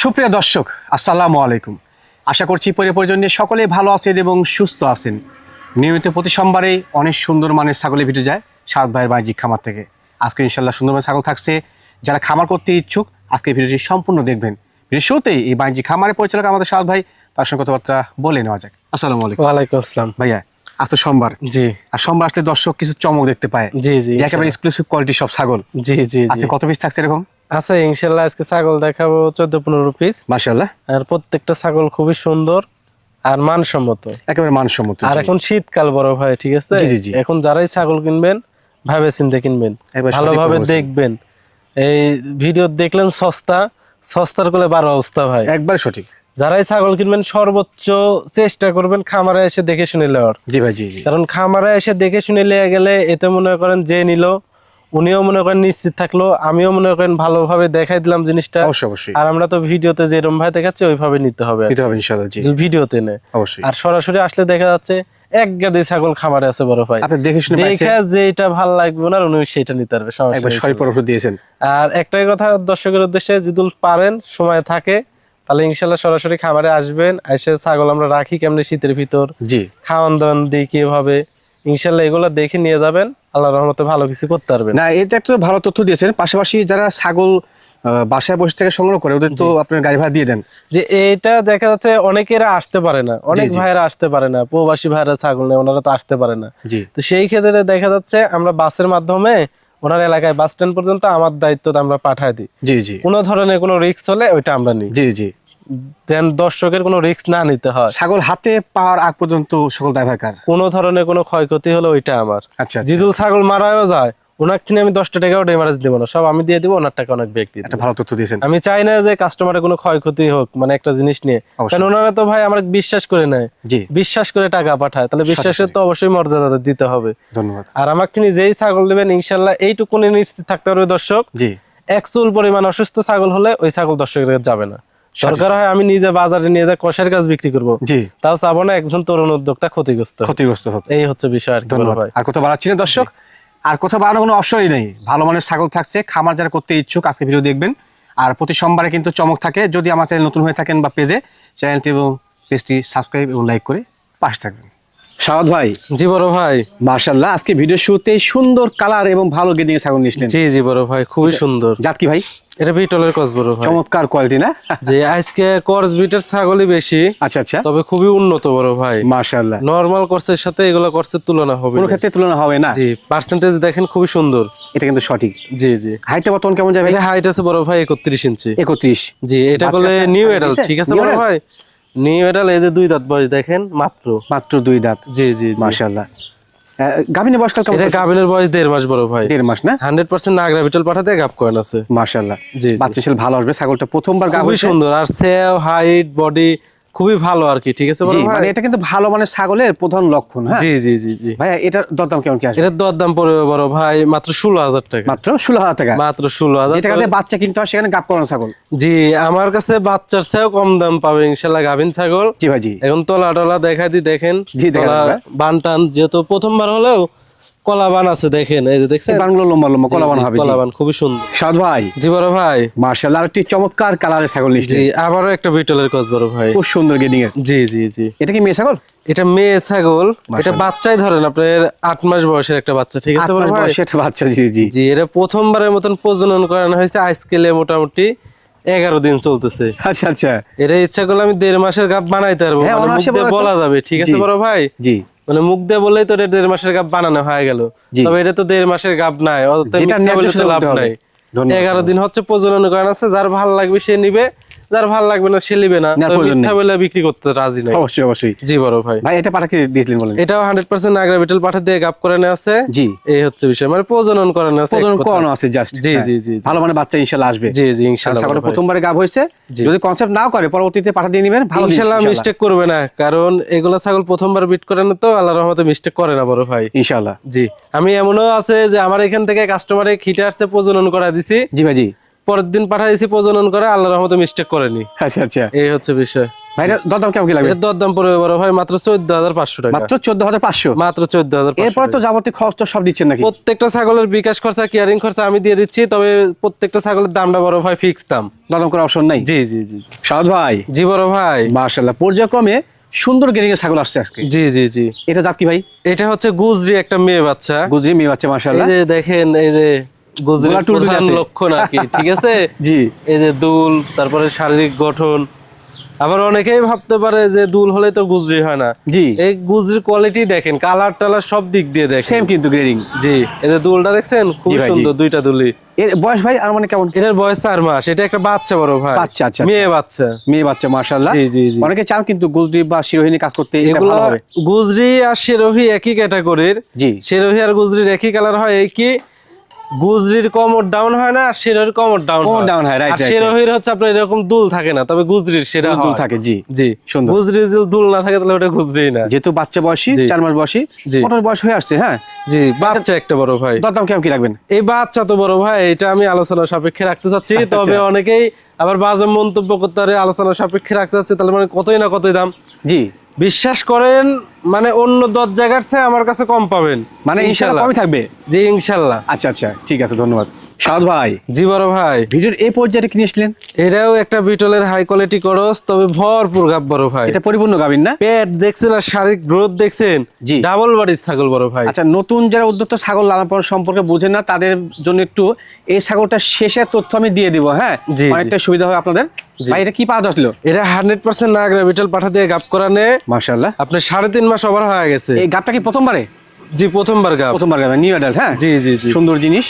সুপ্রিয় দর্শক আসসালামু আলাইকুম। আশা করছি পরিপরিজন নিয়ে সকলে ভালো আছেন এবং সুস্থ আছেন। নিয়মিত প্রতি সোমবারে অনেক সুন্দর মানের ছাগলের ভিডিও যায় সাত ভাইয়ের বাণিজ্যিক খামার থেকে। আজকে ইনশাল্লাহ সুন্দর মানের ছাগল থাকছে। যারা খামার করতে ইচ্ছুক আজকে ভিডিওটি সম্পূর্ণ দেখবেন। ভিডিও শুরুতেই এই বাণিজ্যিক খামারের পরিচালক আমাদের সাত ভাই তার সঙ্গে কথাবার্তা বলে নেওয়া যাক। আসসালামু আলাইকুম। ওয়ালাইকুম আসসালাম। ভাইয়া আজ তো সোমবার। জি। আর সোমবার আসলে দর্শক কিছু চমক দেখতে পায়। জি জি একেবারে এক্সক্লুসিভ কোয়ালিটি সব ছাগল। জি জি আজকে কত পিস থাকছে এরকম? আচ্ছা ইনশাল্লাহ আজকে ছাগল দেখাবো চোদ্দ পনেরো পিস মাশাল্লাহ আর প্রত্যেকটা ছাগল খুবই সুন্দর আর মানসম্মত। একেবারে মানসম্মত আর এখন শীতকাল বড় ভাই ঠিক আছে। এখন যারাই ছাগল কিনবেন ভাবে চিন্তে কিনবেন। ভালোভাবে দেখবেন। এই ভিডিও দেখলেন সস্তা সস্তার কোলে বারো অবস্থা ভাই। একবার সঠিক। যারাই ছাগল কিনবেন সর্বোচ্চ চেষ্টা করবেন খামারে এসে দেখে শুনে নেওয়ার। জি ভাই জি কারণ খামারে এসে দেখে শুনে লিয়ে গেলে এতে মনে করেন যে নিল উনিও মনে করেন নিশ্চিত থাকল আমিও মনে করেন ভালোভাবে দেখাই দিলাম জিনিসটা। অবশ্যই অবশ্যই। আর আমরা তো ভিডিওতে যেরকম ভাই দেখাচ্ছি ওইভাবে নিতে হবে। নিতে হবে ইনশাআল্লাহ জি। ভিডিওতে নে। অবশ্যই। আর সরাসরি আসলে দেখা যাচ্ছে এক গাদি ছাগল খামারে আছে বড় ভাই। আপনি দেখে শুনে দেখা যেটা ভালো লাগবে না উনি সেটা নিতে পারবে একবার সরি পরামর্শ দিয়েছেন। আর একটাই কথা দর্শকের উদ্দেশ্যে যদি পারেন সময় থাকে তাহলে ইনশাল্লাহ সরাসরি খামারে আসবেন এসে ছাগল আমরা রাখি কেমনি শীতের ভিতর। জি। খাওয়ান দাওয়ান দিই কীভাবে ইনশাল্লাহ এগুলো দেখে নিয়ে যাবেন। আল্লাহ রহমতে ভালো কিছু করতে পারবেন। না এটা একটা ভালো তথ্য দিয়েছেন। পাশাপাশি যারা ছাগল বাসায় বসে থেকে সংগ্রহ করে ওদের তো আপনার গাড়ি ভাড়া দিয়ে দেন। যে এইটা দেখা যাচ্ছে অনেকেরা আসতে পারে না। অনেক। ভাইরা আসতে পারে না। প্রবাসী ভাইরা ছাগল নেই ওনারা তো আসতে পারে না। তো সেই ক্ষেত্রে দেখা যাচ্ছে আমরা বাসের মাধ্যমে ওনার এলাকায় বাস স্ট্যান্ড পর্যন্ত আমার দায়িত্ব আমরা পাঠায় দিই। জি জি। কোনো ধরনের কোনো রিস্ক হলে ওইটা আমরা নিই। জি জি। দেন দর্শকের কোনো রিস্ক না নিতে হয়। ছাগল হাতে পাওয়ার আগ পর্যন্ত সকল কার? কোনো ধরনের কোনো ক্ষয়ক্ষতি হলে ওইটা আমার। আচ্ছা আচ্ছা। জিদুল ছাগল মারাও যায় ওনার কিনে আমি দশটা টাকাও ডেমারেজ দিব না সব আমি দিয়ে দিব ওনার টাকা অনেক ব্যক্তি একটা ভালো তথ্য দিয়েছেন। আমি চাই না যে কাস্টমারের কোনো ক্ষয়ক্ষতি হোক মানে একটা জিনিস নিয়ে। কারণ ওনারা তো ভাই আমার বিশ্বাস করে নেয়। জি। বিশ্বাস করে টাকা পাঠায় তাহলে বিশ্বাসের তো অবশ্যই মর্যাদা দিতে হবে। ধন্যবাদ। আর আমাকে তিনি যেই ছাগল দেবেন ইনশাল্লাহ এইটুকুনি নিশ্চিত থাকতে পারবে দর্শক। জি। এক চুল পরিমাণ অসুস্থ ছাগল হলে ওই ছাগল দর্শকের যাবে না। সরকার হয় আমি নিজে বাজারে নিয়ে যাই কষের কাজ বিক্রি করব। জি। তাও চাবো না একজন তরুণ উদ্যোক্তা ক্ষতিগ্রস্ত। ক্ষতিগ্রস্ত হচ্ছে। এই হচ্ছে বিষয় আর কি ধন্যবাদ। আর কোথাও বাড়াচ্ছি না দর্শক। আর কোথাও বাড়ানোর কোনো অপশনই নেই। ভালো মানের ছাগল থাকছে খামার যারা করতে ইচ্ছুক আজকে ভিডিও দেখবেন। আর প্রতি সোমবারে কিন্তু চমক থাকে। যদি আমার চ্যানেল নতুন হয়ে থাকেন বা পেজে চ্যানেলটি এবং পেজটি সাবস্ক্রাইব এবং লাইক করে পাশে থাকবেন। সাউদ ভাই। জি বড় ভাই। মার্শাল্লাহ আজকে ভিডিও শুরুতে সুন্দর কালার এবং ভালো গেডিং ছাগল নিয়েছিলেন জি জি বড় ভাই খুবই সুন্দর। জাত কি ভাই? এটা বিটলের বড় ভাই। চমৎকার কোয়ালিটি না? যে আজকে করস বিটের ছাগলই বেশি আচ্ছা আচ্ছা। তবে খুবই উন্নত বড় ভাই। মার্শাল্লাহ নর্মাল কোর্সের সাথে এগুলো কোর্সের তুলনা হবে কোনো ক্ষেত্রে তুলনা হবে না? জি পার্সেন্টেজ দেখেন খুবই সুন্দর। এটা কিন্তু সঠিক। জি জি। হাইটটা বর্তমান কেমন যাবে? এটা হাইট আছে বড় ভাই একত্রিশ ইঞ্চি একত্রিশ। জি এটা বলে নিউ এডাল ঠিক আছে। বড় ভাই? নিউ এডাল এই যে দুই দাঁত বয়স দেখেন মাত্র। মাত্র দুই দাঁত। জি জি মার্শাল্লাহ গাভিনী বয়সকাল কেমন এটা বয়স দেড় মাস বড় ভাই। দেড় মাস না? হান্ড্রেড পার্সেন্ট নাগরা বিটল পাঠাতে গাব কয়েন আছে। মার্শাল্লাহ জি। বাচ্চা ছেলে ভালো আসবে ছাগলটা প্রথমবার খুবই সুন্দর। আর সেও হাইট বডি খুবই ভালো আর কি ঠিক আছে ভাই? মানে এটা কিন্তু ভালো মানে ছাগলের প্রধান লক্ষণ হ্যাঁ? জি জি জি জি। ভাইয়া এটার দরদাম কেমন কি আসবে? এটার দরদাম পড়বে বড় ভাই মাত্র ষোলো হাজার টাকা। মাত্র ষোলো হাজার টাকা? মাত্র ষোলো হাজার যে টাকাতে বাচ্চা কিনতে হয় সেখানে গাপ করানো ছাগল? জি আমার কাছে বাচ্চার চেয়েও কম দাম পাবে ইনশাল্লাহ গাভিন ছাগল। জি ভাই জি। এখন তলা টলা দেখাই দি দেখেন। জি, দেখা। বান টান যেহেতু প্রথমবার হলেও কলা আছে দেখেন এই যে দেখছেন? বানগুলো লম্বা লম্বা কলা হবে জি। খুবই সুন্দর। সাদ ভাই। জি বড় ভাই। মার্শাল্লাহ আরেকটি চমৎকার কালারের ছাগল নিচ্ছে জি আবারও একটা বিটলের কস বড় ভাই। খুব সুন্দর গেডিং এর। জি জি জি। এটা কি মেয়ে ছাগল? এটা মেয়ে ছাগল। এটা বাচ্চাই ধরেন আপনার আট মাস বয়সের একটা বাচ্চা ঠিক আছে বড় ভাই? বয়সী একটা বাচ্চা জি জি। জি এটা প্রথমবারের মতন প্রজনন করানো হয়েছে আজকেলে মোটামুটি এগারো দিন চলতেছে। আচ্ছা আচ্ছা। এটা ইচ্ছা করলে আমি দেড় মাসের গাপ বানাইতে পারব হ্যাঁ, মানে বলা যাবে ঠিক আছে বড় ভাই? জি। মানে মুখ দিয়ে বলেই তো এটা দেড় মাসের গাপ বানানো হয়ে গেল। তবে এটা তো দেড় মাসের গাপ নাই লাভ নাই। এগারো দিন হচ্ছে প্রজনন করেন আছে যার ভালো লাগবে সে নিবে। যার ভালো লাগবে না সে নিবে না। মিথ্যা বলে বিক্রি করতে রাজি নাই। অবশ্যই অবশ্যই। জি বড় ভাই। ভাই এটা পাঠাকে দিয়েছিলেন বলেন। এটাও হান্ড্রেড পার্সেন্ট আগ্রা বিটেল পাঠা দিয়ে গাপ করে নেওয়া আছে। জি। এই হচ্ছে বিষয়। মানে প্রজনন করানো আছে প্রজনন। করানো আছে জাস্ট জি, জি, জি। ভালো মানে বাচ্চা ইনশাল্লাহ আসবে। জি জি বড় ভাই। প্রথমবারে গাভ হয়েছে। যদি কনসেপ্ট নাও করে পরবর্তীতে পাঠা দিয়ে নেবেন ভালো ইনশাল্লাহ। মিস্টেক করবে না। কারণ এগুলা ছাগল প্রথমবার বিট করে না তো আল্লাহ রহমতে মিস্টেক করে না বড় ভাই। ইনশাল্লাহ। জি। আমি এমনও আছে যে আমার এখান থেকে কাস্টমারে খিটে আসছে প্রজনন করা দিছি। জি ভাই জি। পরের দিন পাঠাইছি প্রজনন করে আল্লাহ রহমতে মিস্টেক করেনি। আচ্ছা আচ্ছা। এই হচ্ছে বিষয়। ভাই দরদাম কেমন লাগবে? দরদাম পড়বে বড় ভাই মাত্র টাকা। এরপর তো যাবতীয় খরচ সব দিচ্ছেন নাকি? প্রত্যেকটা ছাগলের বিকাশ খরচা কেয়ারিং খরচা আমি দিয়ে দিচ্ছি তবে প্রত্যেকটা ছাগলের দামটা বড় ভাই ফিক্স দাম। দরদাম করার অপশন নাই? জি জি জি সাদ ভাই। জি বড় ভাই। পর্যায়ক্রমে সুন্দর গেরিং এর ছাগল আসছে আজকে। জি জি জি। এটা জাত কি ভাই? এটা হচ্ছে গুজরি একটা মেয়ে বাচ্চা। গুজরি মেয়ে বাচ্চা এই যে দেখেন এই যে লক্ষণ আর কি ঠিক আছে? জি। এই যে দুল তারপরে শারীরিক গঠন। আবার অনেকেই ভাবতে পারে যে দুল হলে তো গুজরি হয় না। জি। এই গুজরির কোয়ালিটি দেখেন কালার টালার সব দিক দিয়ে দেখেন। সেম কিন্তু গ্রেডিং জি এই যে দুলটা দেখছেন? খুব। সুন্দর দুইটা দুলি এর বয়স ভাই আর মানে কেমন? এটার বয়স চার মাস এটা একটা বাচ্চা বড় ভাই। বাচ্চা, আচ্ছা, মেয়ে বাচ্চা। মেয়ে বাচ্চা মার্শাল্লাহ জি, জি, জি। অনেকে চান কিন্তু গুজরি বা শিরোহিনী কাজ করতে এটা ভালো হবে। গুজরি আর শেরোহি একই ক্যাটাগরির জি। শেরোহি আর গুজরির একই কালার হয় এই কি? গুজরির কমর ডাউন হয় না আর কমর ডাউন কমর down হয়, আর শেরোহির হচ্ছে আপনার এরকম দুল থাকে না তবে গুজরির সেটা দুল থাকে জি জি সুন্দর। গুজরির যদি দুল না থাকে তাহলে ওটা গুজরি না। যেহেতু বাচ্চা বয়সী। চার মাস বয়সী বয়স হয়ে আসছে হ্যাঁ? জি বাচ্চা একটা বড় ভাই। দরদাম কেমন কি রাখবেন? এই বাচ্চা তো বড় ভাই এটা আমি আলোচনা সাপেক্ষে রাখতে চাচ্ছি আচ্ছা, তবে অনেকেই আবার বাজে মন্তব্য করতে পারে আলোচনা সাপেক্ষে রাখতে চাচ্ছে তাহলে মানে কতই না কতই দাম? জি। বিশ্বাস করেন মানে অন্য দশ জায়গার চেয়ে আমার কাছে কম পাবেন। মানে ইনশাল্লাহ। কমই থাকবে। যে ইনশাল্লাহ। আচ্ছা আচ্ছা। ঠিক আছে ধন্যবাদ। সাদ ভাই জি বড় ভাই। ভিডিওর এই পর্যায়ে কিনেছিলেন এটাও একটা বিটলের হাই কোয়ালিটি করস তবে ভরপুর গাব বড় ভাই। এটা পরিপূর্ণ গাবিন না? পেট দেখছেন আর শারীরিক গ্রোথ দেখছেন? জি। ডাবল বাড়ির ছাগল বড় ভাই। আচ্ছা নতুন যারা উদ্যোক্তা ছাগল লালন সম্পর্কে বোঝেন না তাদের জন্য একটু এই ছাগলটা শেষের তথ্য আমি দিয়ে দিব হ্যাঁ। অনেকটা সুবিধা হবে আপনাদের। ভাই এটা কি পাওয়া যাচ্ছিল এটা হান্ড্রেড পার্সেন্ট নাগরা বিটল পাঠা দিয়ে গাব করানে মার্শাল্লাহ আপনার সাড়ে তিন মাস ওভার হয়ে গেছে। এই গাবটা কি প্রথমবারে? জি প্রথমবার গাব। প্রথমবার গাবে নিউ অ্যাডাল্ট হ্যাঁ? জি জি জি। সুন্দর জিনিস।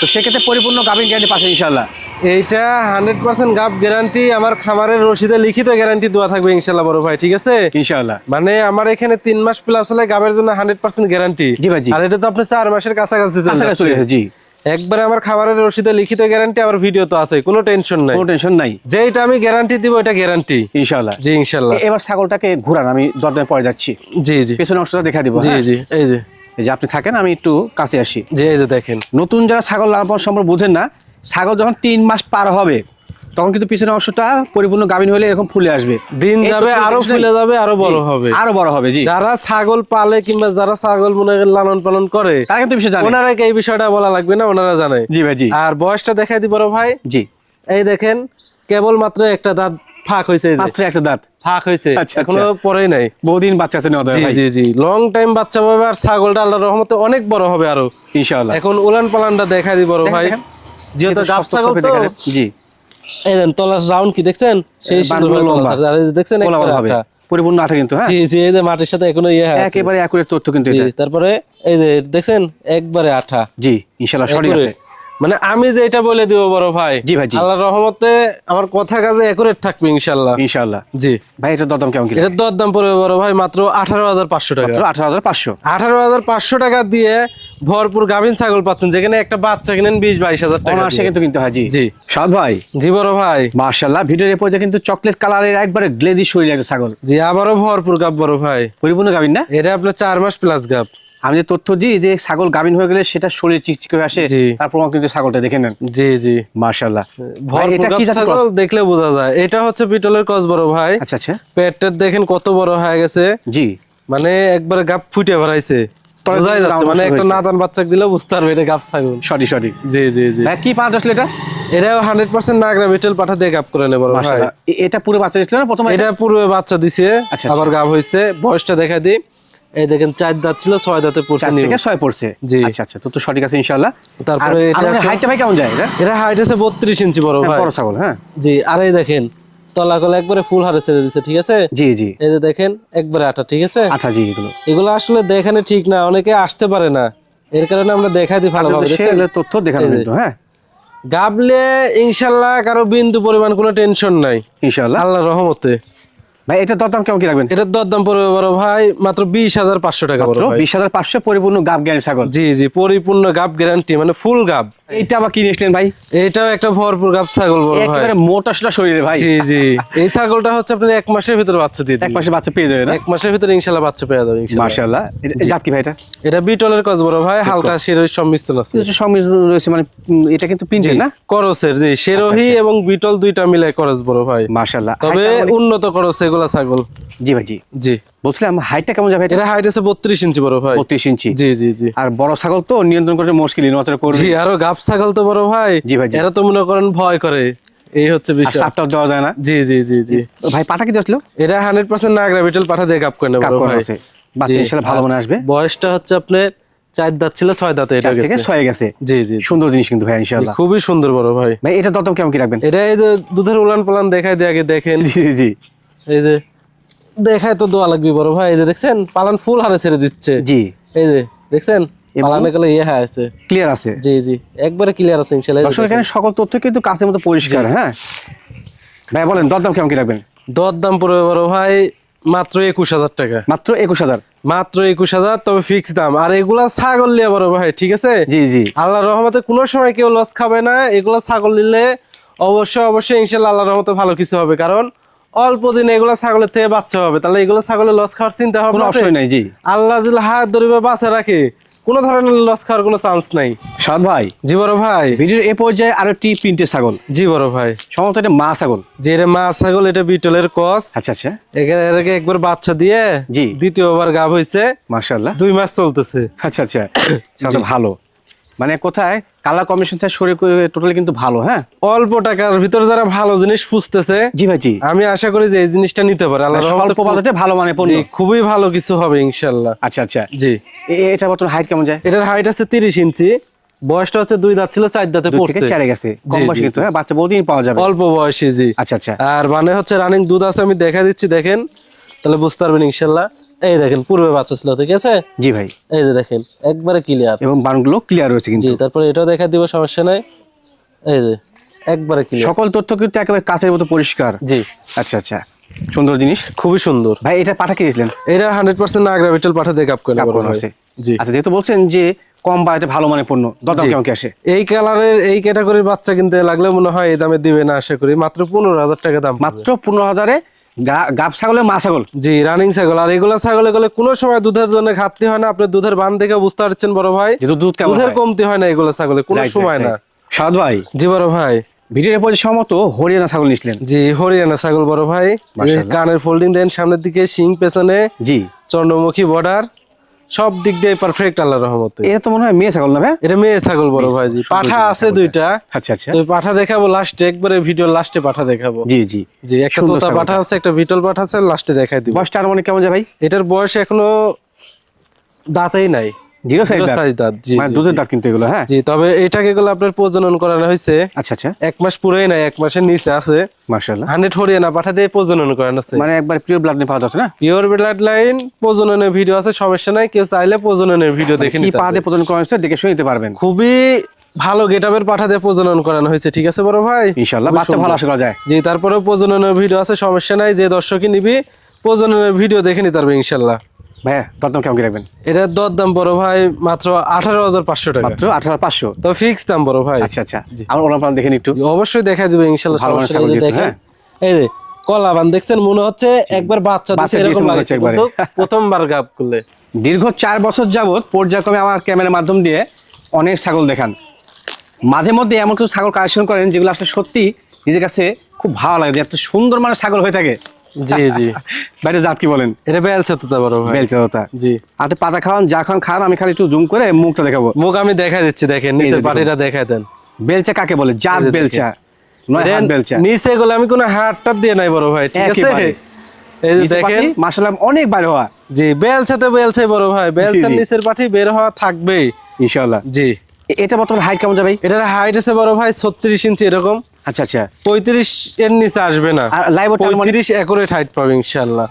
তো সেক্ষেত্রে পরিপূর্ণ গাবিন গ্যারান্টি পাচ্ছে ইনশাল্লাহ এইটা হান্ড্রেড পার্সেন্ট গাব গ্যারান্টি আমার খামারের রসিদে লিখিত গ্যারান্টি দেওয়া থাকবে ইনশাল্লাহ বড় ভাই ঠিক আছে? ইনশাল্লাহ মানে আমার এখানে তিন মাস প্লাস হলে গাবের জন্য হান্ড্রেড পার্সেন্ট গ্যারান্টি জি ভাই, আর এটা তো আপনি চার মাসের কাছাকাছি চলে জি। একবারে আমার খাবারের রসিদে লিখিত গ্যারান্টি আমার ভিডিও তো আছে কোনো টেনশন নাই। কোনো টেনশন নাই। যেটা আমি গ্যারান্টি দিব এটা গ্যারান্টি ইনশাল্লাহ জি ইনশাল্লাহ এবার ছাগলটাকে ঘুরান আমি দরদামে পরে যাচ্ছি। জি জি। পেছনে অংশটা দেখা দিব জি হ্যাঁ? জি এই যে। এই যে আপনি থাকেন আমি একটু কাছে আসি। জি এই যে দেখেন। নতুন যারা ছাগল লালন পালন সম্পর্কে বুঝেন না ছাগল যখন তিন মাস পার হবে তখন কিন্তু পিছনের অংশটা পরিপূর্ণ গাভিন হলে এরকম ফুলে আসবে। দিন যাবে আরও ফুলে যাবে আরও বড় হবে। আরও বড় হবে জি। যারা ছাগল পালে কিংবা যারা ছাগল মনে লালন পালন করে তারা কিন্তু বিষয় জানে। ওনারা এই বিষয়টা বলা লাগবে না? ওনারা জানে। জি ভাই জি। আর বয়সটা দেখাই দি বড় ভাই। জি। এই দেখেন কেবল মাত্র একটা দাঁত ফাঁক হয়েছে মাত্র একটা দাঁত। ফাঁক হয়েছে। আচ্ছা, এখনও আচ্ছা। পরেই নাই। বহুদিন বাচ্চা আছে জি জি জি। লং টাইম বাচ্চা পাবে আর ছাগলটা আল্লাহর রহমতে অনেক বড় হবে আরও। ইনশাআল্লাহ। এখন উলান পালানটা দেখাই দি বড় ভাই। যেহেতু গাব ছাগল তো। জি। এই দেন তলার রাউন্ড কি দেখছেন? সেই সুন্দর লম্বা। আছে। আর এই যে দেখছেন কোলা একবারে আঠা। পরিপূর্ণ আঠা কিন্তু হ্যাঁ? জি জি এই যে মাটির সাথে এখনও ইয়ে একেবারে একুরেট তথ্য কিন্তু এটা। তারপরে এই যে দেখছেন একবারে আঠা। জি ইনশাআল্লাহ সঠিক আছে। মানে আমি যে এটা বলে দিব বড় ভাই জি ভাই, জি। আল্লাহর রহমতে আমার কথা কাজে একুরেট থাকবে ইনশাল্লাহ। ইনশাআল্লাহ জি। ভাই এটা দরদাম কেমন কি এটার দর পড়বে বড় ভাই মাত্র আঠারো হাজার পাঁচশো টাকা। মাত্র আঠারো হাজার পাঁচশো? আঠারো হাজার পাঁচশো টাকা দিয়ে ভরপুর গাভিন ছাগল পাচ্ছেন যেখানে একটা বাচ্চা কিনেন বিশ বাইশ হাজার টাকা দিয়ে। কিন্তু কিনতে হয় জি। জি। সাদ ভাই। জি বড় ভাই। মার্শাল্লাহ ভিডিওর এরপর কিন্তু চকলেট কালারের একবারে গ্লেজি শরীর একটা ছাগল। জি আবারও ভরপুর গাব বড় ভাই। পরিপূর্ণ গাভিন না? এটা আপনার চার মাস প্লাস গাব। আমি যে তথ্য দিই যে ছাগল গাভিন হয়ে গেলে সেটা শরীর চিকচিক হয়ে আসে জি। তার কিন্তু ছাগলটা দেখে নেন। জি জি। মার্শাল্লাহ এটা কি ছাগল দেখলে বোঝা যায়। এটা হচ্ছে পিতলের কস বড় ভাই। আচ্ছা আচ্ছা। পেটের দেখেন কত বড় হয়ে গেছে। জি। মানে একবারে গাপ ফুটে ভরাইছে মানে একটা হয়েছে। নাদান বাচ্চা দিলে বুঝতে পারবে এটা গাপ ছাগল। সরি সরি জি জি জি। ভাই কি পাওয়া আসলে এটা? এটাও হান্ড্রেড পার্সেন্ট নাগরা বিটেল পাঠা দিয়ে গাপ করে নেব এটা পুরো বাচ্চা না প্রথমে? এটা পূর্বে বাচ্চা দিছে আচ্ছা, আবার গাব হয়েছে বয়সটা দেখা দিই। এই দেখেন চার দাঁত ছিল ছয় দাঁতে পড়ছে থেকে ছয় পড়ছে? জি। আচ্ছা আচ্ছা তো তো সঠিক আছে ইনশাআল্লাহ। তারপরে এটা হাইটটা ভাই কেমন যায় এটা? হাইট আছে বত্রিশ ইঞ্চি বড় হ্যাঁ, ভাই। বড় ছাগল হ্যাঁ। জি আর এই দেখেন তলা কলা একবারে ফুল হারে ছেড়ে দিছে ঠিক আছে? জি জি। এই যে দেখেন একবারে আটা ঠিক আছে? আচ্ছা জি এগুলো। এগুলো আসলে দেখানে ঠিক না অনেকে আসতে পারে না। এর কারণে আমরা দেখাই দিই ভালোভাবে তথ্য দেখানো কিন্তু হ্যাঁ। গাবলে ইনশাল্লাহ কারও বিন্দু পরিমাণ কোনো টেনশন নাই। ইনশাআল্লাহ। আল্লাহ রহমতে। ভাই এটা দরদাম কেমন কি রাখবেন? এটার দরদাম পড়বে বড় ভাই মাত্র বিশ হাজার পাঁচশো টাকা বিশ হাজার পাঁচশো পরিপূর্ণ গাব ছাগল। জি জি পরিপূর্ণ গাব গ্যারান্টি মানে ফুল গাব। এইটা আবার কি নিয়েছিলেন ভাই? এটাও একটা ভরপুর গাব ছাগল বড় একেবারে মোটা সোটা শরীরে ভাই। জি জি। এই ছাগলটা হচ্ছে আপনার এক মাসের ভিতরে বাচ্চা দিয়ে এক দিবে। বাচ্চা পেয়ে যাবে এক মাসের ভিতরে ইনশাল্লাহ বাচ্চা পেয়ে যাবে ইনশাল্লাহ। জাত কি ভাই এটা? এটা বিটলের কাজ বড় ভাই হালকা সম্মিশ্রণ আছে। কিছু রয়েছে মানে এটা কিন্তু না? করসের জি। শিরোহি এবং বিটল দুইটা মিলে করস বড় ভাই। মার্শাল্লাহ তবে উন্নত করস এগুলা ছাগল। জি ভাই জি। জি। বলছিলাম হাইটটা কেমন যাবে এটা? হাইট আছে বত্রিশ ইঞ্চি বড় ভাই। বত্রিশ ইঞ্চি? জি জি জি। আর বড় ছাগল তো নিয়ন্ত্রণ করতে মুশকিল করবে। জি আরও গাব ছাগল তো বড় ভাই। জি ভাই, এরা তো মনে করেন ভয় করে। এই হচ্ছে বিষয়। সাপটাও দেওয়া যায় না। জি জি জি জি। ভাই পাটা কি যাচ্ছিল এটা হান্ড্রেড পার্সেন্ট নাগরা বিটল পাঠা দিয়ে গাপ করে কাপ বড় ভাই। বাচ্চা জি। ইনশাল্লাহ ভালো মনে আসবে। বয়সটা হচ্ছে আপনার চার দাঁত ছিল ছয় দাঁতে এটা থেকে ছয়ে গেছে। জি জি সুন্দর জিনিস কিন্তু ভাই ইনশাল্লাহ। খুবই সুন্দর বড় ভাই। ভাই এটা দরদাম কেমন কি রাখবেন? এটা এই যে দুধের উলান পালান দেখাই দিয়ে আগে দেখেন। জি জি। এই যে দেখায় তো দোয়া লাগবে বড় ভাই এই যে দেখছেন পালান ফুল হারে ছেড়ে দিচ্ছে। জি। এই যে দেখছেন? পালানে গেলে ইয়ে হ্যাঁ আছে। ক্লিয়ার আছে। জি জি। একবারে ক্লিয়ার আছে ইনশাল্লাহ দর্শক এখানে সকল তথ্য কিন্তু কাছের মতো পরিষ্কার হ্যাঁ? ভাই বলেন দরদাম কেমন কি রাখবেন? দর দাম পড়বে বড় ভাই মাত্র একুশ হাজার টাকা। মাত্র একুশ হাজার? মাত্র একুশ হাজার তবে ফিক্স দাম। আর এগুলা ছাগল লিয়া বড় ভাই ঠিক আছে? জি জি। আল্লাহ রহমতে কোনো সময় কেউ লস খাবে না। এগুলা ছাগল নিলে অবশ্যই অবশ্যই ইনশাল্লাহ আল্লাহ রহমতে ভালো কিছু হবে। কারণ অল্প দিনে এগুলা ছাগলের থেকে বাচ্চা হবে। তাহলে এগুলো ছাগলের লস খাওয়ার চিন্তা হবে কোনো অপশন নাই জি। আল্লাহ যদি হাত ধরিবে বাঁচা রাখে কোনো ধরনের লস খাওয়ার কোনো চান্স নাই। সাদ ভাই জি বড় ভাই। ভিডিওর এ পর্যায়ে আরও একটি প্রিন্টের ছাগল। জি বড় ভাই। সম্ভবত এটা মা ছাগল। যে এটা মা ছাগল এটা বিটলের কস। আচ্ছা আচ্ছা। এখানে এর একবার বাচ্চা দিয়ে জি। দ্বিতীয়বার গাভ হয়েছে মার্শাল্লাহ দুই মাস চলতেছে। আচ্ছা আচ্ছা। ভালো। মানে কোথায়? কালা কমিশন থেকে সরে টোটালি কিন্তু ভালো হ্যাঁ? অল্প টাকার ভিতর যারা ভালো জিনিস খুঁজতেছে জি ভাই জি। আমি আশা করি যে এই জিনিসটা নিতে পারে। আল্লাহ বাজেটে ভালো মানে পণ্য। খুবই ভালো কিছু হবে ইনশাল্লাহ। আচ্ছা আচ্ছা। জি। এটা বর্তমানে হাইট কেমন যায়? এটার হাইট আছে তিরিশ ইঞ্চি। বয়সটা হচ্ছে দুই দাঁত ছিল চার দাঁতে পড়ছে। চারে গেছে। কম বয়সে কিন্তু হ্যাঁ বাচ্চা বহুদিন পাওয়া যাবে। অল্প বয়সী জি। আচ্ছা আচ্ছা। আর মানে হচ্ছে রানিং দুধ আছে আমি দেখা দিচ্ছি দেখেন। তাহলে বুঝতে পারবেন ইনশাল্লাহ। এই দেখেন পূর্বে বাচ্চা ছিল ঠিক আছে? জি ভাই। এই যে দেখেন একবারে ক্লিয়ার এবং বানগুলো ক্লিয়ার রয়েছে জি কিন্তু। তারপরে এটাও দেখা দিব সমস্যা নাই। এই যে একবারে ক্লিয়ার সকল তথ্য কিন্তু একেবারে কাছের মতো পরিষ্কার। জি। আচ্ছা আচ্ছা। সুন্দর জিনিস। খুবই সুন্দর। ভাই এটা পাঠা কিনেছিলেন এটা হান্ড্রেড পার্সেন্ট নাগরা বিটল পাঠা দিয়ে কাপ করে জি। আচ্ছা যেহেতু বলছেন যে কম বাজেটে ভালো মানের পণ্য দরদাম। কেমন কি আসে? এই কালারের এই ক্যাটাগরির বাচ্চা কিনতে লাগলে মনে হয় এই দামে দিবে না আশা করি। মাত্র পনেরো হাজার টাকা দাম মাত্র পনেরো হাজারে গাব ছাগলের মা ছাগল? জি রানিং ছাগল। আর এগুলা ছাগল এগুলো কোনো সময় দুধের জন্য ঘাটতি হয় না। আপনি দুধের বান দেখে বুঝতে পারছেন বড় ভাই। দুধ দুধের? কমতি হয় না এগুলো ছাগলে কোনো সময় না। সাদ ভাই। জি বড় ভাই। ভিডিওর সম্মত হরিয়ানা ছাগল নিছিলেন। জি হরিয়ানা ছাগল বড় ভাই। কানের ফোল্ডিং দেন সামনের দিকে শিং পেছনে। জি। চন্দ্রমুখী বর্ডার সব দিক দিয়ে পারফেক্ট আল্লাহ রহমত। এটা তো মনে হয় মেয়ে ছাগল না ভাই? এটা মেয়ে ছাগল বড় ভাইজি। পাঠা আছে দুইটা। আচ্ছা আচ্ছা। তো পাঠা দেখাবো লাস্টে একবারে ভিডিও লাস্টে পাঠা দেখাবো। জি জি। জি একটা তোতা পাঠা আছে একটা ভিটল পাঠা আছে লাস্টে দেখাই দিব। বয়সটা আর মনে কেমন যায় ভাই? এটার বয়স এখনও দাঁতেই নাই। জিরো সাইজ Zero size দাঁত, মানে দুধের দাঁত কিন্তু এগুলো হ্যাঁ? জি তবে এটাকে গুলো আপনার প্রজনন করানো হয়েছে। আচ্ছা আচ্ছা। এক মাস পুরোই নাই এক মাসের নিচে আছে। মার্শাল্লাহ হান্ড্রেড হরিয়ানা পাঠা দিয়ে প্রজনন করানো আছে মানে একবার পিওর ব্লাড নিয়ে পাওয়া যাচ্ছে না? পিওর ব্লাড লাইন প্রজননের ভিডিও আছে সমস্যা নাই কেউ চাইলে প্রজননের ভিডিও দেখে কি পা দিয়ে প্রদান করা হচ্ছে দেখে শুনে পারবেন। খুবই ভালো গেটাবের পাঠা দিয়ে প্রজনন করানো হয়েছে ঠিক আছে বড় ভাই? ইনশাল্লাহ বাচ্চা ভালো। আশা করা যায়। জি তারপরেও প্রজননের ভিডিও আছে সমস্যা নাই যে দর্শকই নিবি প্রজননের ভিডিও দেখে নিতে পারবে ইনশাল্লাহ ভাইয়া দরদাম কেমন রাখবেন? এটার বড় ভাই মাত্র আঠারো হাজার পাঁচশো টাকা। মাত্র আঠারো পাঁচশো? তো ফিক্স দাম বড় ভাই। আচ্ছা আচ্ছা। আমার দেখেন একটু। অবশ্যই দেখা দিবে ইনশাল্লাহ দেখেন। হ্যাঁ। এই যে কলা দেখছেন মনে হচ্ছে একবার বাচ্চা বাচ্চা এরকম লাগছে হচ্ছে একবারে। কিন্তু প্রথমবার করলে দীর্ঘ চার বছর যাবত পর্যায়ক্রমে আমার ক্যামেরার মাধ্যম দিয়ে অনেক ছাগল দেখান। মাঝে মধ্যে এমন কিছু ছাগল কালেকশন করেন যেগুলো আসলে সত্যি নিজের কাছে খুব ভালো লাগে যে এত সুন্দর মানে ছাগল হয়ে থাকে। জি জি। বাইরে জাত কি বলেন? এটা বড় ভাই। বেলচা জি। আপনি পাতা খাওয়ান যা খাওয়ান খান আমি খালি একটু জুম করে মুখটা দেখাবো। মুখ আমি দেখা দিচ্ছি দেখেন নিচের পাটিটা দেন। বেলচা কাকে বলে? জাত বেলচা। নয় বেলচা। নিচে গুলো আমি কোনো হাতটা দিয়ে নাই বড় ভাই ঠিক আছে। এই যে দেখেন। মাসালাম অনেক বাইরে হওয়া। জি বেলছাতে বেলছে বড় ভাই। বেলছার জি। নিচের পাটি বের হওয়া থাকবেই। ইনশাল্লাহ জি। এটা বর্তমানে হাইট কেমন যাবে? এটার হাইট আছে বড় ভাই ছত্রিশ ইঞ্চি এরকম। আচ্ছা আচ্ছা। পঁয়ত্রিশ এর নিচে আসবে না। লাইভ মানে পঁয়ত্রিশ একরেট হাইট পাবে ইনশাল্লাহ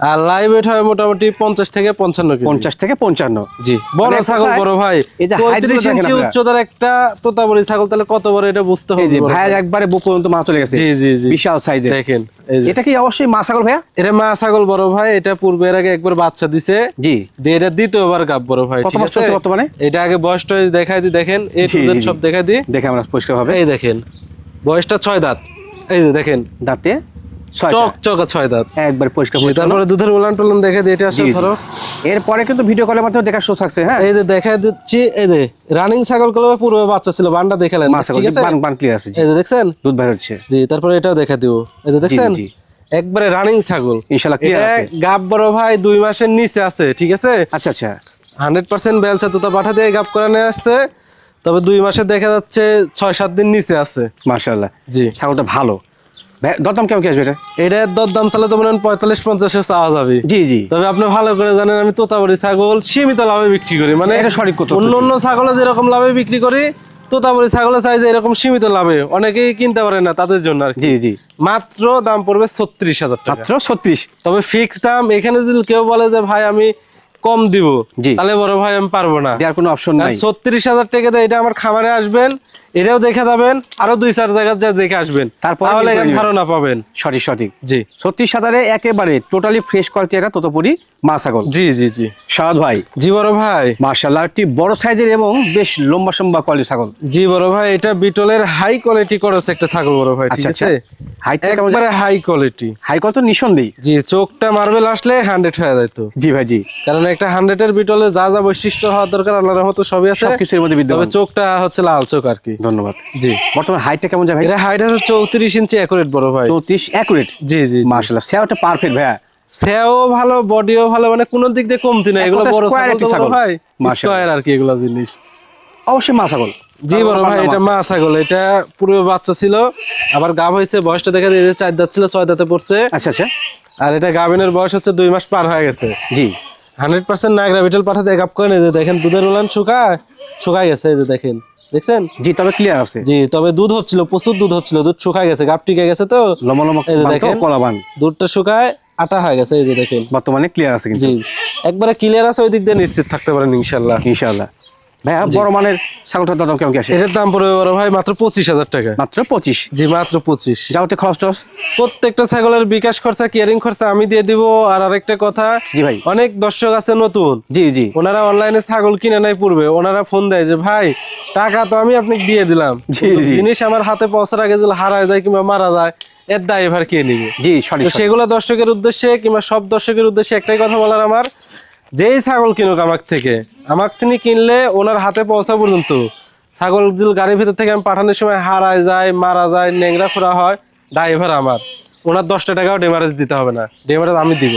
আর লাইভ ওয়েট হয় মোটামুটি পঞ্চাশ থেকে পঞ্চান্ন পঞ্চাশ থেকে পঞ্চান্ন। জি। বড় মানে ছাগল বড় ভাই। পঁয়ত্রিশ ইঞ্চি উচ্চতার একটা তোতাবড়ি ছাগল তাহলে কত বড় এটা বুঝতে হবে ভাইয়ের। একবারে বুক পর্যন্ত মা চলে গেছে। জি জি জি। বিশাল সাইজের দেখেন এটা কি অবশ্যই মা ছাগল ভাইয়া? এটা মা ছাগল বড় ভাই। এটা পূর্বের আগে একবার বাচ্চা দিছে। জি। দিয়ে এটা দ্বিতীয়বার গাব বড় ভাই। কত চলছে বর্তমানে? এটা আগে বয়স টয়স দেখাই দি দেখেন। এই। সব দেখাই দি। দেখে আমরা পরিষ্কার হবে। এই দেখেন। বয়সটা ছয় দাঁত। এই যে দেখেন। দাঁতে চক চকা ছয় দাঁত। একবার পরিষ্কার তারপরে দুধের উলান টুলান দেখে দিয়ে এটা আসলে জি, জি। ধরো। এরপরে কিন্তু ভিডিও কলের মাধ্যমে দেখা শো থাকছে হ্যাঁ? এই যে দেখাই দিচ্ছি এই যে রানিং ছাগল কলবে পূর্বে বাচ্চা ছিল বান্ডা দেখালেন মা ঠিক আছে? বান বান ক্লিয়ার আছে এই যে দেখছেন? দুধ বাইর হচ্ছে। জি তারপরে এটাও দেখা দিব এই যে দেখছেন? একবারে রানিং ছাগল। ইনশাআল্লাহ ক্লিয়ার এটা আছে। গাব বড় ভাই দুই মাসের নিচে আছে ঠিক আছে? আচ্ছা আচ্ছা। হান্ড্রেড পার্সেন্ট বেলচা তোতা পাঠা দিয়ে গাব করে নিয়ে আসছে। তবে দুই মাসে দেখা যাচ্ছে ছয় সাত দিন নিচে আছে। মার্শাল্লাহ জি। ছাগলটা ভালো। দরদাম কেমন কি আসবে এটা? এটা দর দাম চালে তো মনে হয় পঁয়তাল্লিশ পঞ্চাশে চাওয়া যাবে। জি জি। তবে আপনি ভালো করে জানেন আমি তোতাবাড়ি ছাগল সীমিত লাভে বিক্রি করি। মানে এটা সঠিক কথা। অন্য অন্য ছাগলে যেরকম লাভে বিক্রি করি তোতাবাড়ি ছাগলে চাই যে এরকম সীমিত লাভে। অনেকেই কিনতে পারে না তাদের জন্য আর জি জি। মাত্র দাম পড়বে ছত্রিশ হাজার টাকা। মাত্র ছত্রিশ? তবে ফিক্স দাম এখানে যদি কেউ বলে যে ভাই আমি কম দিব। তাহলে বড় ভাই আমি পারব না। দেওয়ার কোনো অপশন নাই। ছত্রিশ হাজার টাকা দিয়ে এটা আমার খামারে আসবেন এটাও দেখে যাবেন আরও দুই চার জায়গা যা দেখে আসবেন। তারপরে ধারণা পাবেন। সঠিক সঠিক। জি। ছত্রিশ হাজারে একেবারে টোটালি ফ্রেশ কোয়ালিটি এটা ততপুরি মা ছাগল। জি জি জি। সাদ ভাই। জি বড় ভাই। মার্শাল্লাহ একটি বড় সাইজের এবং বেশ লম্বা সম্বা কোয়ালিটি ছাগল। জি বড় ভাই এটা বিটলের হাই কোয়ালিটি করেছে একটা ছাগল বড় ভাই ঠিক আচ্ছা আচ্ছা। আছে হাইট একবারে হাই কোয়ালিটি হাই কত? নিঃসন্দেহ। জি চোখটা মার্বেল আসলে হান্ড্রেড হয়ে যেত জি ভাই জি। কারণ একটা হান্ড্রেডের বিটলে যা যা বৈশিষ্ট্য হওয়ার দরকার আল্লাহর মতো সবই আছে। সবকিছুর মধ্যে তবে বিদ্যমান চোখটা হচ্ছে লাল চোখ আর কি। ধন্যবাদ। জি। বর্তমানে হাইটটা কেমন যায় ভাই? এটা হাইট আছে চৌত্রিশ ইঞ্চি অ্যাকুরেট বড় ভাই। চৌত্রিশ অ্যাকুরেট জি জি মার্শাল্লাহ সেওটা পারফেক্ট ভাইয়া। সেও ভালো বডিও ভালো মানে কোন দিক দিয়ে কমতি না এগুলো বড় ছাগল। ভাই। স্কয়ার আর কি এগুলো জিনিস। অবশ্যই মা ছাগল। জি বড় ভাই এটা মা ছাগল। এটা পূর্বে বাচ্চা ছিল। আবার গাব হয়েছে বয়সটা দেখা দিয়ে চার দাঁত ছিল ছয় দাঁতে পড়ছে। আচ্ছা আচ্ছা। আর এটা গাভিনের বয়স হচ্ছে দুই মাস পার হয়ে গেছে। জি। হান্ড্রেড পার্সেন্ট নাগরা বিটেল পাঠাতে গাপ করে দেখেন দুধের উলান শুকায় শুকায় গেছে এই যে দেখেন। দেখছেন? জি তবে ক্লিয়ার আছে। জি তবে দুধ হচ্ছিল প্রচুর দুধ হচ্ছিল দুধ শুকায় গেছে গাপ টিকে গেছে তো। লম্বা লম্বা এই যে দেখেন। কলাবান দুধটা শুকায় আটা হয়ে গেছে এই যে দেখেন। বর্তমানে ক্লিয়ার আছে কিন্তু। জি একবারে ক্লিয়ার আছে ওই দিক দিয়ে নিশ্চিত থাকতে পারেন ইনশাল্লাহ। ইনশাআল্লাহ ভাইয়া বড় মানের ছাগলটার দাম কেমন আসে? এটার দাম পড়বে বড় ভাই মাত্র পঁচিশ হাজার টাকা। মাত্র পঁচিশ? জি মাত্র পঁচিশ। যাওতে খরচ টরচ। প্রত্যেকটা ছাগলের বিকাশ খরচা কেয়ারিং খরচা আমি দিয়ে দিব। আর আরেকটা কথা জি ভাই। অনেক দর্শক আছে নতুন। জি জি। ওনারা অনলাইনে ছাগল কিনে নাই পূর্বে। ওনারা ফোন দেয় যে ভাই টাকা তো আমি আপনাকে দিয়ে দিলাম। জিনিস আমার হাতে পৌঁছার আগে যদি হারায় যায় কিংবা মারা যায় এর দায় এবার কে নিবে? জি সেগুলো দর্শকের উদ্দেশ্যে কিংবা সব দর্শকের উদ্দেশ্যে একটাই কথা বলার আমার যেই ছাগল কিনুক আমার থেকে আমার তিনি কিনলে ওনার হাতে পৌঁছা পর্যন্ত। ছাগল যদি গাড়ির ভিতর থেকে আমি পাঠানোর সময় হারায় যায় মারা যায় নেংরা খোরা হয় ড্রাইভার আমার। ওনার দশটা টাকাও ডেমারেজ দিতে হবে না ডেমারেজ আমি দিব।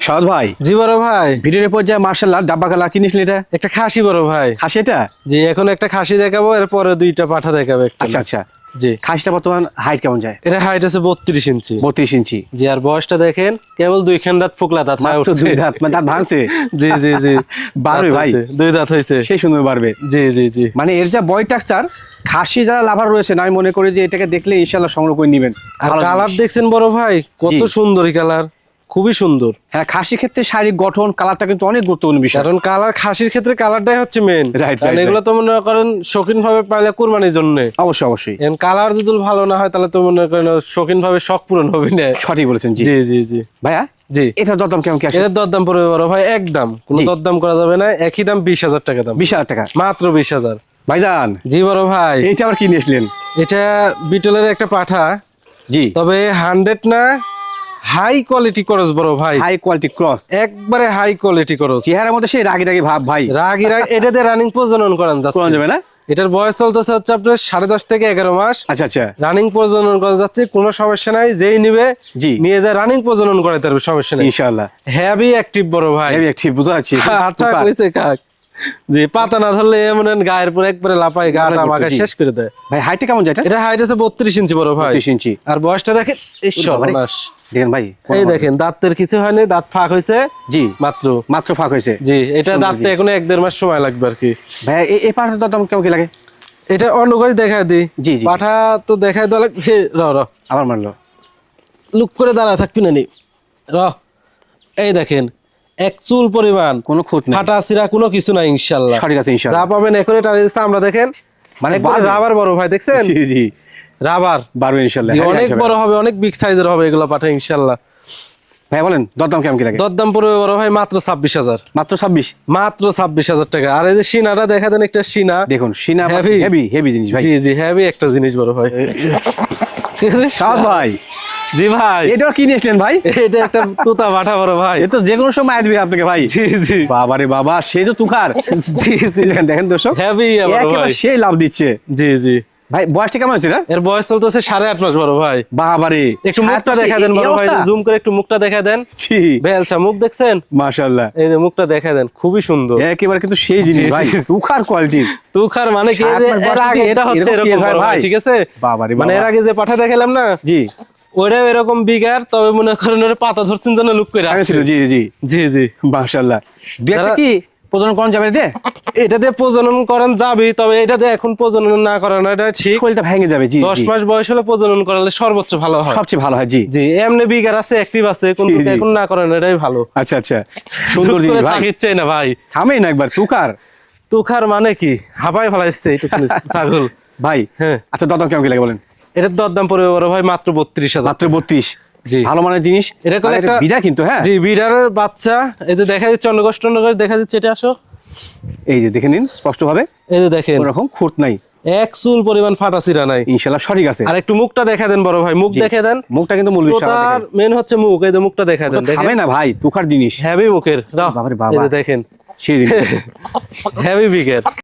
সহজ ভাই। জি বড় ভাই। ভিডিওর পর্যায়ে মার্শাল্লাহ ডাব্বা কালা কিনিস এটা? একটা খাসি বড় ভাই। খাসি এটা? জি এখন একটা খাসি দেখাবো এরপরে দুইটা পাঠা দেখাবে আচ্ছা আচ্ছা। জি। খাসিটা বর্তমান হাইট কেমন যায়? এটা হাইট আছে বত্রিশ ইঞ্চি। বত্রিশ ইঞ্চি। জি আর বয়সটা দেখেন কেবল দুই খান দাঁত ফুকলা দাঁত মাত্র দুই দাঁত মানে দাঁত ভাঙছে। জি জি জি। বাড়বে ভাই। দুই দাঁত হয়েছে। সেই সুন্দর বাড়বে। জি জি জি। মানে এর যা বয় টাকচার খাসি যারা লাভার রয়েছে আমি মনে করি যে এটাকে দেখলে ইনশাল্লাহ সংগ্রহ করে নেবেন। আর কালার দেখছেন বড় ভাই কত সুন্দরী কালার খুবই সুন্দর। হ্যাঁ খাসি ক্ষেত্রে শারীরিক গঠন কালারটা কিন্তু অনেক গুরুত্বপূর্ণ বিষয়। কারণ কালার খাসির ক্ষেত্রে কালারটাই হচ্ছে মেন right, এগুলো তো মনে করেন শৌখিন ভাবে পাইলে কুরবানির জন্য। অবশ্যই অবশ্যই। কালার যদি ভালো না হয় তাহলে তো মনে করেন শৌখিন ভাবে শখ পূরণ হবে না। সঠিক বলেছেন জি। জি জি ভাইয়া জি। এটা দরদাম কেমন কি এটার দরদাম পড়বে বড় ভাই একদম কোনো দরদাম করা যাবে না একই দাম বিশ হাজার টাকা দাম। বিশ হাজার টাকা। মাত্র বিশ হাজার। ভাইজান। জি বড় ভাই। এইটা আবার কি এটা বিটলের একটা পাঠা। জি। তবে হান্ড্রেড না হাই কোয়ালিটি করস বড় ভাই। High quality cross. একবারে হাই কোয়ালিটি করস। চেহারার মধ্যে সেই রাগি রাগি ভাব ভাই। রাগি রাগ এটাতে রানিং প্রজনন করান যাচ্ছে। যাবে না? এটার বয়স চলতেছে হচ্ছে আপনার সাড়ে দশ থেকে এগারো মাস। আচ্ছা আচ্ছা। রানিং প্রজনন করা যাচ্ছে কোনো সমস্যা নাই যেই নিবে জি। নিয়ে যায় রানিং প্রজনন করাতে পারবে সমস্যা নেই। ইনশাআল্লাহ। হ্যাভি অ্যাক্টিভ বড় ভাই। আমি একটি বুঝতে পারছি। আটা কইছে কাক। যে পাতা না ধরলে এমন গায়ের পর একবারে লাপাই গাটা মাখা শেষ করে দেয়। ভাই হাইটটা কেমন যায় এটা? হাইট আছে বত্রিশ ইঞ্চি বড় ভাই। 32 ইঞ্চি। আর বয়সটা দেখেন। সর্বনাশ। দেখেন ভাই এই দেখেন দাঁতের কিছু হয়নি দাঁত ফাঁক হয়েছে। জি। মাত্র। মাত্র ফাঁক হয়েছে। জি এটা দাঁতটা এখনও এক দেড় মাস সময় লাগবে আর কি। ভাই এই এই পাশের কেমন কি লাগে? এটা অন্য করে দেখায় দিই। জি, জি। পাঠা তো দেখায় দেওয়া লাগবে। র র। আবার মানলো লুক করে দাঁড়া থাকবি না নি। র। এই দেখেন এক চুল পরিমাণ। কোনো খুঁত নেই। ফাটা সিরা কোনো কিছু নাই ইনশাল্লাহ। সঠিক আছে ইনশাআল্লাহ যা পাবেন এখন এটা চামড়া দেখেন। মানে মানে রাবার বড় ভাই দেখছেন? জি জি। রাবার বারো ইনশাল্লাহ। হ্যাঁ, অনেক বড় হবে অনেক বিগ সাইজের হবে এগুলো পাঠা ইনশাল্লাহ। ভাই বলেন দরদাম কেমন কি লাগে? দরদাম পড়বে বড় ভাই মাত্র ছাব্বিশ হাজার। মাত্র ছাব্বিশ? মাত্র ছাব্বিশ হাজার টাকা। আর এই যে সিনাটা দেখা দেন একটা সিনা। দেখুন সিনা Heavy। হেভি হেভি জিনিস ভাই। জি জি হ্যাভি একটা জিনিস বড় ভাই। সাদ ভাই। জি ভাই। এটাও কি নিয়েছিলেন ভাই? এটা একটা তোতা পাঠা বড় ভাই। এ তো যে কোনো সময় আসবে আপনাকে ভাই। জি জি। বাবারে বাবা সে তো তুখার। জি জি। দেখেন দর্শক বড় একেবারে সেই লাভ দিচ্ছে। জি জি। ভাই বয়সটা কেমন হচ্ছে না এর বয়স চলতেছে সাড়ে আট মাস বড় ভাই। বাবারে একটু মুখটা দেখা দেন বড় ভাই জুম করে একটু মুখটা দেখা দেন। মুখ দেখছেন? মাশাআল্লাহ। এই যে মুখটা দেখা দেন খুবই সুন্দর। একেবারে কিন্তু সেই জিনিস ভাই। তুখার কোয়ালিটির তুখার মানে কি? এর আগে এটা হচ্ছে এরকম ভাই। ঠিক আছে? বাবারে মানে এর আগে যে পাঠা দেখালাম না? জি। ওইটাও এরকম বিগার তবে মনে করেন ওর পাতা ধরছেন জন্য লুক করে আগে রাখছে। ছিল জি জি। জি জি। যারা- কি প্রজনন করণ যাবে এটা দিয়ে প্রজনন করেন যাবি তবে এটা দিয়ে এখন প্রজনন না করানো এটা ঠিক। শরীরটা ভেঙে যাবে জি দশ জি। মাস বয়স হলে প্রজনন করালে সর্বোচ্চ ভালো হয়। সবচেয়ে ভালো হয় জি। জি এমনি বিগার আছে অ্যাক্টিভ আছে জি। এখন না করেন এটাই ভালো। আচ্ছা আচ্ছা। সুন্দর জিনিস ভাই। চাই না ভাই। থামেই না একবার তুকার তুখার মানে কি? হাবাই ফেলাইছে এইটুকুনি ছাগল। ভাই হ্যাঁ। আচ্ছা দরদাম কেমন কি লাগে বলেন? এটার দরদাম পড়বে বড় ভাই মাত্র বত্রিশ হাজার। মাত্র বত্রিশ। ভালো মানের জিনিস। এটা করে একটা- বিড়া কিন্তু হ্যাঁ। জি বিড়ারের বাচ্চা। এই যে দেখা যাচ্ছে অন্নগোষ্ঠ অন্নগোষ্ঠ দেখা যাচ্ছে এটা আসো। এই যে দেখে নিন স্পষ্ট ভাবে এই যে দেখেন। ওরকম খুঁত নাই। এক চুল পরিমাণ ফাটা চিরা নাই। ইনশাল্লাহ সঠিক আছে। আর একটু মুখটা দেখা দেন বড় ভাই। মুখ। দেখে দেন। মুখটা কিন্তু মূল বিষয় তার মেন হচ্ছে মুখ। এই যে মুখটা দেখা দেন দেখেন। না ভাই তুখার জিনিস। হ্যাভি মুখের। বাবারে বাবা। এই দেখেন। সেই জিনিস। হ্যাভি বিগের